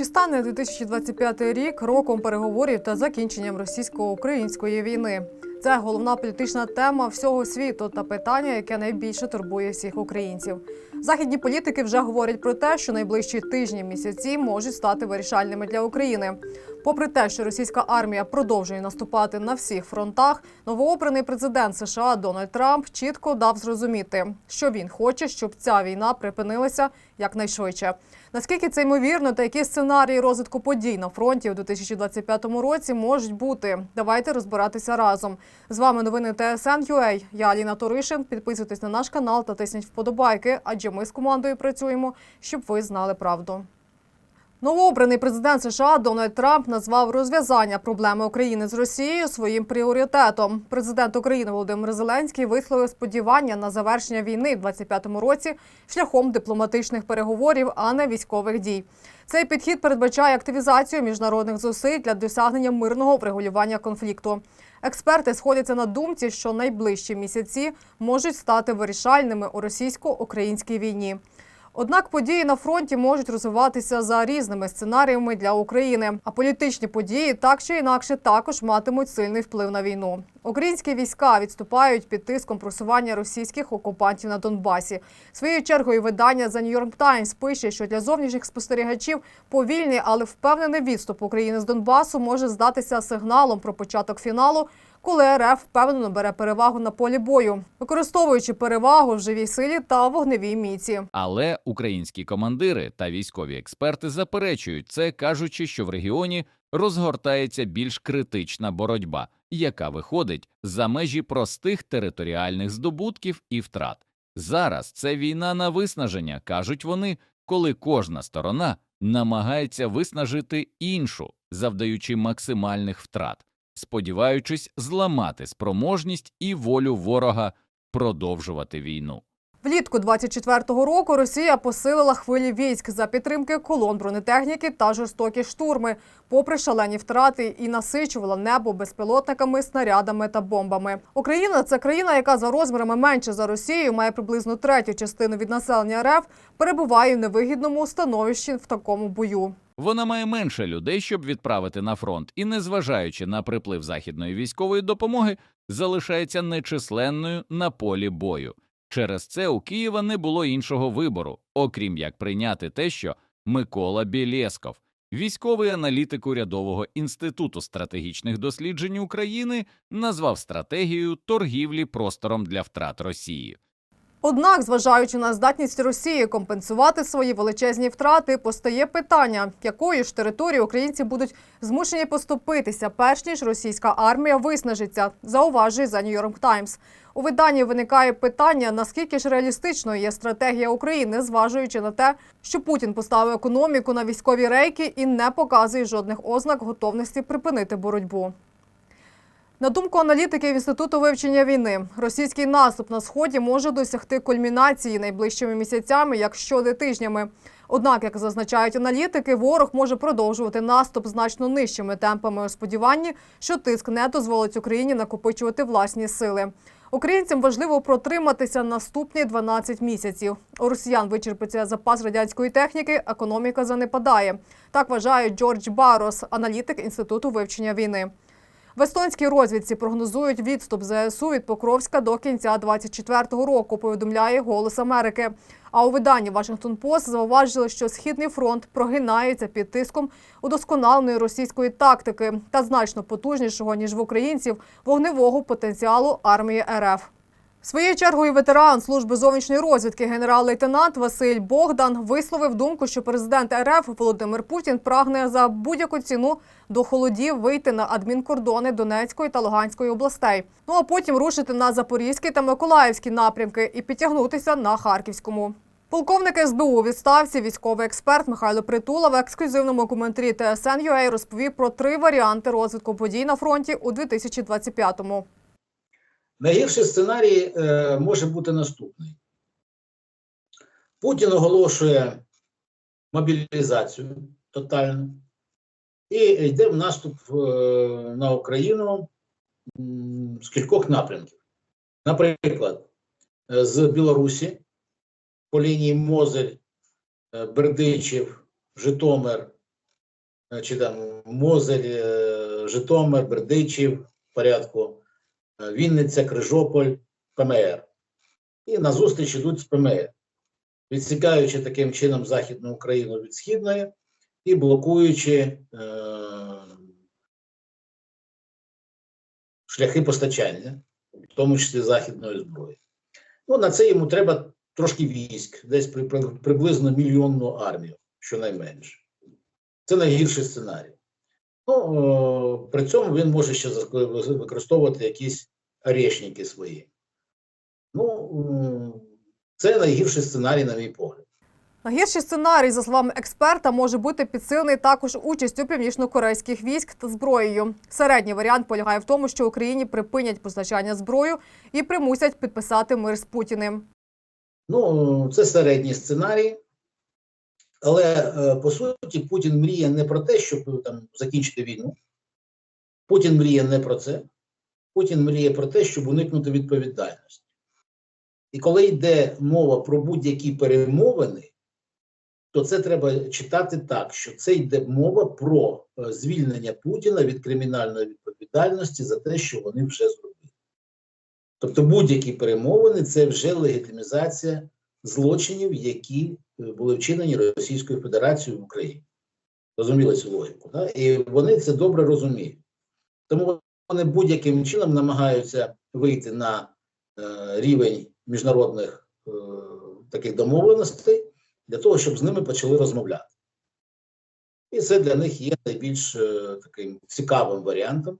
Чи стане 2025 рік роком переговорів та закінченням російсько-української війни? Це головна політична тема всього світу та питання, яке найбільше турбує всіх українців. Західні політики вже говорять про те, що найближчі тижні місяці можуть стати вирішальними для України. Попри те, що російська армія продовжує наступати на всіх фронтах, новообраний президент США Дональд Трамп чітко дав зрозуміти, що він хоче, щоб ця війна припинилася якнайшвидше. Наскільки це ймовірно, та які сценарії розвитку подій на фронті у 2025 році можуть бути? Давайте розбиратися разом. З вами новини ТСН.UA. Я Аліна Торишин. Підписуйтесь на наш канал та тисніть вподобайки, адже ми з командою працюємо, щоб ви знали правду. Новообраний президент США Дональд Трамп назвав розв'язання проблеми України з Росією своїм пріоритетом. Президент України Володимир Зеленський висловив сподівання на завершення війни в 2025 році шляхом дипломатичних переговорів, а не військових дій. Цей підхід передбачає активізацію міжнародних зусиль для досягнення мирного врегулювання конфлікту. Експерти сходяться на думці, що найближчі місяці можуть стати вирішальними у російсько-українській війні. Однак події на фронті можуть розвиватися за різними сценаріями для України. А політичні події так чи інакше також матимуть сильний вплив на війну. Українські війська відступають під тиском просування російських окупантів на Донбасі. Своєю чергою видання The New York Times пише, що для зовнішніх спостерігачів повільний, але впевнений відступ України з Донбасу може здатися сигналом про початок фіналу коли РФ впевнено бере перевагу на полі бою, використовуючи перевагу в живій силі та вогневій міці. Але українські командири та військові експерти заперечують це, кажучи, що в регіоні розгортається більш критична боротьба, яка виходить за межі простих територіальних здобутків і втрат. Зараз це війна на виснаження, кажуть вони, коли кожна сторона намагається виснажити іншу, завдаючи максимальних втрат, сподіваючись зламати спроможність і волю ворога продовжувати війну. Влітку 24-го року Росія посилила хвилі військ за підтримки колон бронетехніки та жорстокі штурми, попри шалені втрати, і насичувала небо безпілотниками, снарядами та бомбами. Україна це країна, яка за розмірами менше за Росію, має приблизно третю частину від населення РФ, перебуває в невигідному становищі в такому бою. Вона має менше людей, щоб відправити на фронт, і, незважаючи на приплив західної військової допомоги, залишається нечисленною на полі бою. Через це у Києва не було іншого вибору, окрім як прийняти те, що Микола Білєсков, військовий аналітик урядового інституту стратегічних досліджень України, назвав стратегію торгівлі простором для втрат Росії. Однак, зважаючи на здатність Росії компенсувати свої величезні втрати, постає питання, якою ж територією українці будуть змушені поступитися, перш ніж російська армія виснажиться, зауважує за York Times. У виданні виникає питання, наскільки ж реалістичною є стратегія України, зважуючи на те, що Путін поставив економіку на військові рейки і не показує жодних ознак готовності припинити боротьбу. На думку аналітиків Інституту вивчення війни, російський наступ на сході може досягти кульмінації найближчими місяцями, якщо не тижнями. Однак, як зазначають аналітики, ворог може продовжувати наступ значно нижчими темпами у сподіванні, що тиск не дозволить Україні накопичувати власні сили. Українцям важливо протриматися наступні 12 місяців. У росіян вичерпиться запас радянської техніки, економіка занепадає. Так вважає Джордж Барос, аналітик Інституту вивчення війни. В естонській розвідці прогнозують відступ ЗСУ від Покровська до кінця 24-го року, повідомляє Голос Америки. А у виданні Вашингтон Пост зауважили, що Східний фронт прогинається під тиском удосконаленої російської тактики та значно потужнішого, ніж в українців, вогневого потенціалу армії РФ. Своєю чергою ветеран служби зовнішньої розвідки генерал-лейтенант Василь Богдан висловив думку, що президент РФ Володимир Путін прагне за будь-яку ціну до холодів вийти на адмінкордони Донецької та Луганської областей. Ну а потім рушити на Запорізький та Миколаївський напрямки і підтягнутися на Харківському. Полковник СБУ у відставці, військовий експерт Михайло Притула в ексклюзивному коментарі ТСН.UA розповів про три варіанти розвитку подій на фронті у 2025-му. Найгірший сценарій е, може бути наступний: Путін оголошує мобілізацію тотальну і йде в наступ е, на Україну м, з кількох напрямків. Наприклад, е, з Білорусі по лінії Мозель, е, Бердичів, Житомир, е, чи там Мозель, е, Житомир, Бердичів порядку, Вінниця, Крижополь, ПМР. І на зустріч йдуть з ПМР, відсікаючи таким чином Західну Україну від Східної і блокуючи е, шляхи постачання, в тому числі західної зброї. Ну, на це йому треба трошки військ, десь при, приблизно мільйонну армію, щонайменше. Це найгірший сценарій. Ну, при цьому він може ще використовувати якісь орешники свої. Ну, це найгірший сценарій, на мій погляд. Найгірший сценарій, за словами експерта, може бути підсилений також участю північно-корейських військ та зброєю. Середній варіант полягає в тому, що Україні припинять постачання зброю і примусять підписати мир з Путіним. Ну, це середній сценарій. Але е, по суті, Путін мріє не про те, щоб е, там закінчити війну. Путін мріє не про це. Путін мріє про те, щоб уникнути відповідальності. І коли йде мова про будь-які перемовини, то це треба читати так, що це йде мова про е, звільнення Путіна від кримінальної відповідальності за те, що вони вже зробили. Тобто будь-які перемовини це вже легітимізація злочинів, які були вчинені Російською Федерацією в Україні. Розуміли цю логіку. Да? І вони це добре розуміють. Тому вони будь-яким чином намагаються вийти на е, рівень міжнародних е, таких домовленостей для того, щоб з ними почали розмовляти. І це для них є найбільш е, таким цікавим варіантом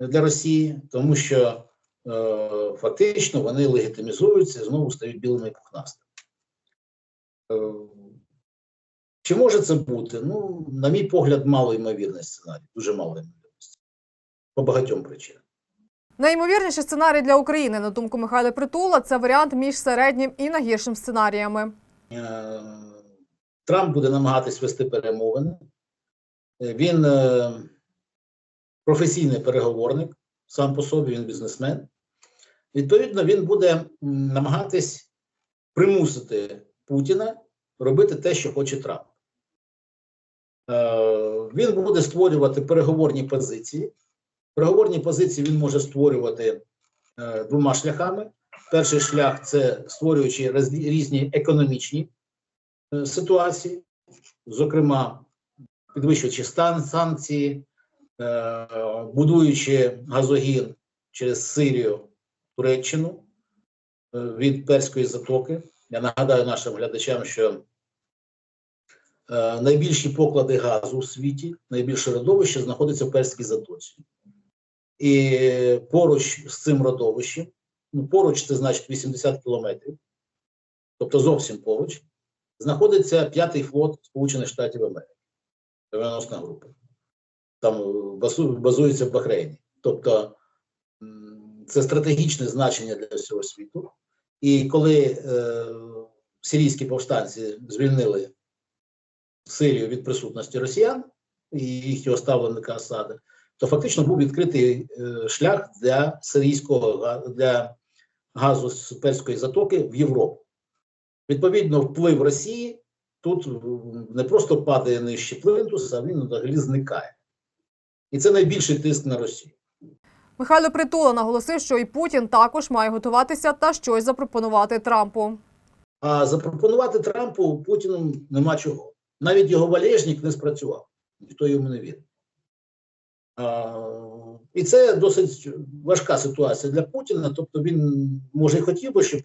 для Росії, тому що е, фактично вони легітимізуються і знову стають білими пухнастими. Чи може це бути? Ну, на мій погляд, малоймовірний сценарій, дуже малоймовірний. По багатьом причинам. Найімовірніший сценарій для України, на думку Михайла Притула, це варіант між середнім і найгіршим сценаріями. Е, Трамп буде намагатись вести перемовини. Він е, професійний переговорник, сам по собі він бізнесмен. Відповідно, він буде намагатись примусити Путіна робити те, що хоче Трамп. Е, Він буде створювати переговорні позиції. Переговорні позиції він може створювати е, двома шляхами. Перший шлях це створюючи різні економічні е, ситуації, зокрема, підвищуючи стан санкції, будуючи газогін через Сирію, Туреччину від Перської затоки. Я нагадаю нашим глядачам, що е, найбільші поклади газу у світі, найбільше родовище знаходиться в Перській затоці. І поруч з цим родовищем ну, поруч це значить 80 кілометрів, тобто зовсім поруч, знаходиться п'ятий флот Сполучених Штатів Америки, 90 група. Там е, базується в Бахрейні. Тобто це стратегічне значення для всього світу. І коли е, сирійські повстанці звільнили Сирію від присутності росіян і їхнього ставленика Асада, то фактично був відкритий е, шлях для сирійського для газу з Перської затоки в Європу. Відповідно, вплив Росії тут не просто падає нижче плинтуса, а він взагалі зникає. І це найбільший тиск на Росію. Михайло Притула наголосив, що і Путін також має готуватися та щось запропонувати Трампу. А запропонувати Трампу Путіну нема чого. Навіть його валежник не спрацював, ніхто йому не вірить. І це досить важка ситуація для Путіна. Тобто він може і хотів би, щоб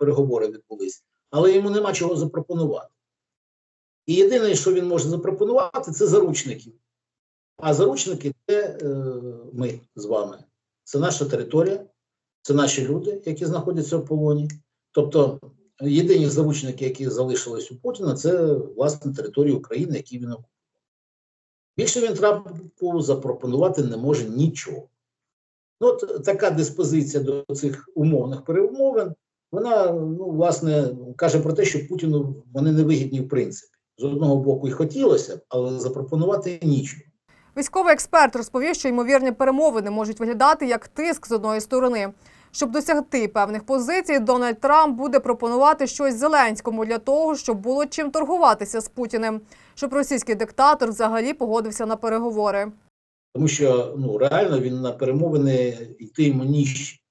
переговори відбулись, але йому нема чого запропонувати. І єдине, що він може запропонувати, це заручників. А заручники це е, ми з вами. Це наша територія, це наші люди, які знаходяться в полоні. Тобто єдині заручники, які залишились у Путіна, це власне територія України, які він окупував. Більше він Трампу запропонувати не може нічого. Ну, от така диспозиція до цих умовних перемовин, вона, ну, власне, каже про те, що Путіну вони не вигідні в принципі. З одного боку, і хотілося б, але запропонувати нічого. Військовий експерт розповів, що ймовірні перемовини можуть виглядати як тиск з одної сторони. Щоб досягти певних позицій, Дональд Трамп буде пропонувати щось Зеленському для того, щоб було чим торгуватися з Путіним. щоб російський диктатор взагалі погодився на переговори. Тому що ну, реально він на перемовини йти йому ніж.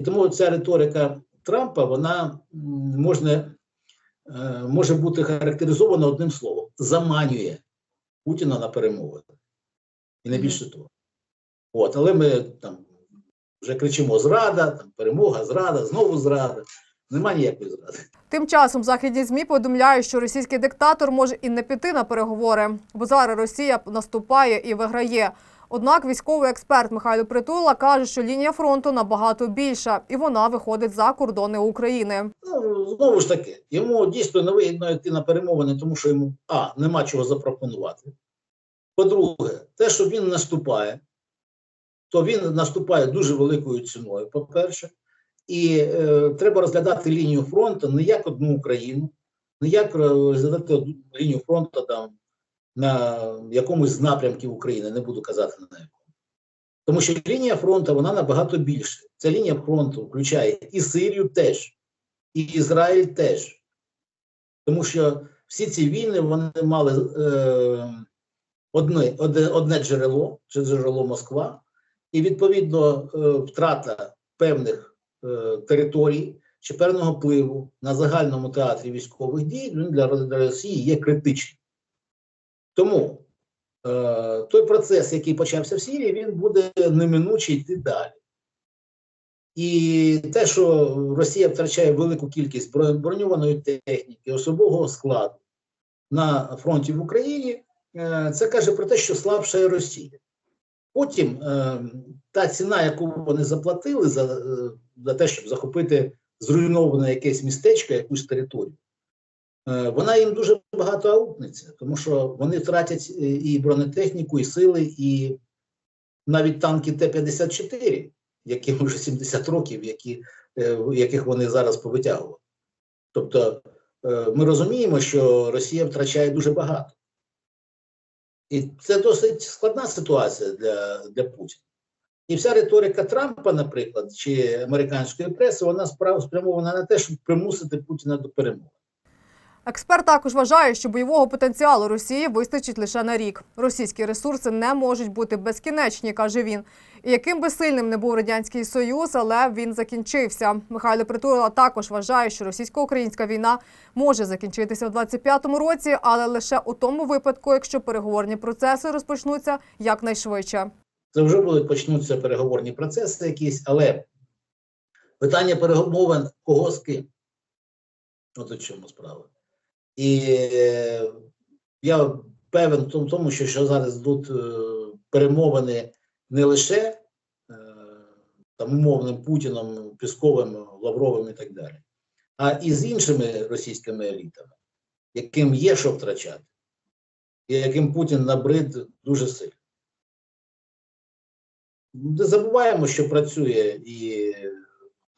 І тому ця риторика Трампа вона можна, е, може бути характеризована одним словом: заманює Путіна на перемовини. І не більше того. От, але ми там вже кричимо: зрада, там, перемога, зрада, знову зрада. Нема ніякої зради. Тим часом західні змі повідомляють, що російський диктатор може і не піти на переговори, бо зараз Росія наступає і виграє. Однак військовий експерт Михайло Притула каже, що лінія фронту набагато більша, і вона виходить за кордони України. Ну, знову ж таки, йому дійсно не вигідно йти на перемовини, тому що йому а, нема чого запропонувати. По-друге, те, що він наступає, то він наступає дуже великою ціною, по-перше. І е, треба розглядати лінію фронту не як одну Україну, не як е, розглядати одну лінію фронту там, на якомусь з напрямків України, не буду казати на якому. Тому що лінія фронту вона набагато більше. Ця лінія фронту включає і Сирію теж, і Ізраїль теж. Тому що всі ці війни вони мали е, одне, одне, джерело, це джерело Москва, і відповідно е, втрата певних е, територій чи певного впливу на загальному театрі військових дій для, для Росії є критичним. Тому е, той процес, який почався в Сирії, він буде неминуче йти далі. І те, що Росія втрачає велику кількість броньованої техніки, особового складу на фронті в Україні, е, це каже про те, що слабшає Росія. Потім е, та ціна, яку вони заплатили за, е, за те, щоб захопити зруйноване якесь містечко, якусь територію, вона їм дуже багато аукнеться, тому що вони втратять е, і бронетехніку, і сили, і навіть танки Т-54, яким вже 70 років, які, е, яких вони зараз повитягували. Тобто е, ми розуміємо, що Росія втрачає дуже багато. І це досить складна ситуація для, для Путіна. І вся риторика Трампа, наприклад, чи американської преси, вона спрямована на те, щоб примусити Путіна до перемоги. Експерт також вважає, що бойового потенціалу Росії вистачить лише на рік. Російські ресурси не можуть бути безкінечні, каже він. І яким би сильним не був радянський союз, але він закінчився. Михайло Притула також вважає, що російсько-українська війна може закінчитися в 25-му році, але лише у тому випадку, якщо переговорні процеси розпочнуться якнайшвидше. Це вже будуть почнуться переговорні процеси якісь, але питання перемовин кого з ким? От у чому справа. І е, я певен в тому- що, що зараз йдуть е, перемовини не лише е, там умовним Путіном, Пісковим, Лавровим і так далі, а і з іншими російськими елітами, яким є що втрачати, і яким Путін набрид дуже сильно. Не забуваємо, що працює і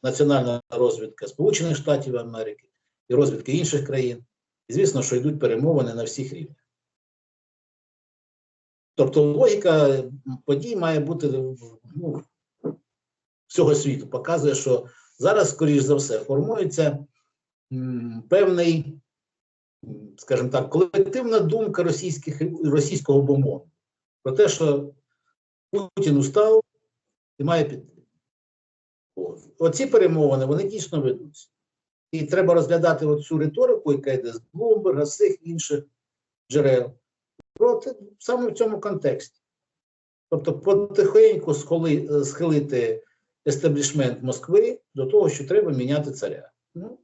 національна розвідка Сполучених Штатів Америки, і розвідка інших країн. І звісно, що йдуть перемовини на всіх рівнях. Тобто логіка подій має бути ну, всього світу, показує, що зараз, скоріш за все, формується певний, скажімо так, колективна думка російських, російського бомону про те, що Путін устав і має піти. Оці перемовини вони дійсно ведуться. І треба розглядати оцю риторику, яка йде з Блумберга, з цих інших джерел, проти саме в цьому контексті. Тобто, потихеньку схоли, е, схилити естеблішмент Москви до того, що треба міняти царя. Ну,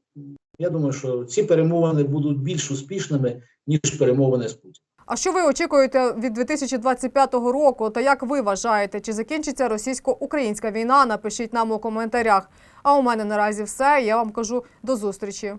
я думаю, що ці перемовини будуть більш успішними, ніж перемовини з Путіним. А що ви очікуєте від 2025 року? Та як ви вважаєте, чи закінчиться російсько-українська війна? Напишіть нам у коментарях. А у мене наразі все. Я вам кажу до зустрічі.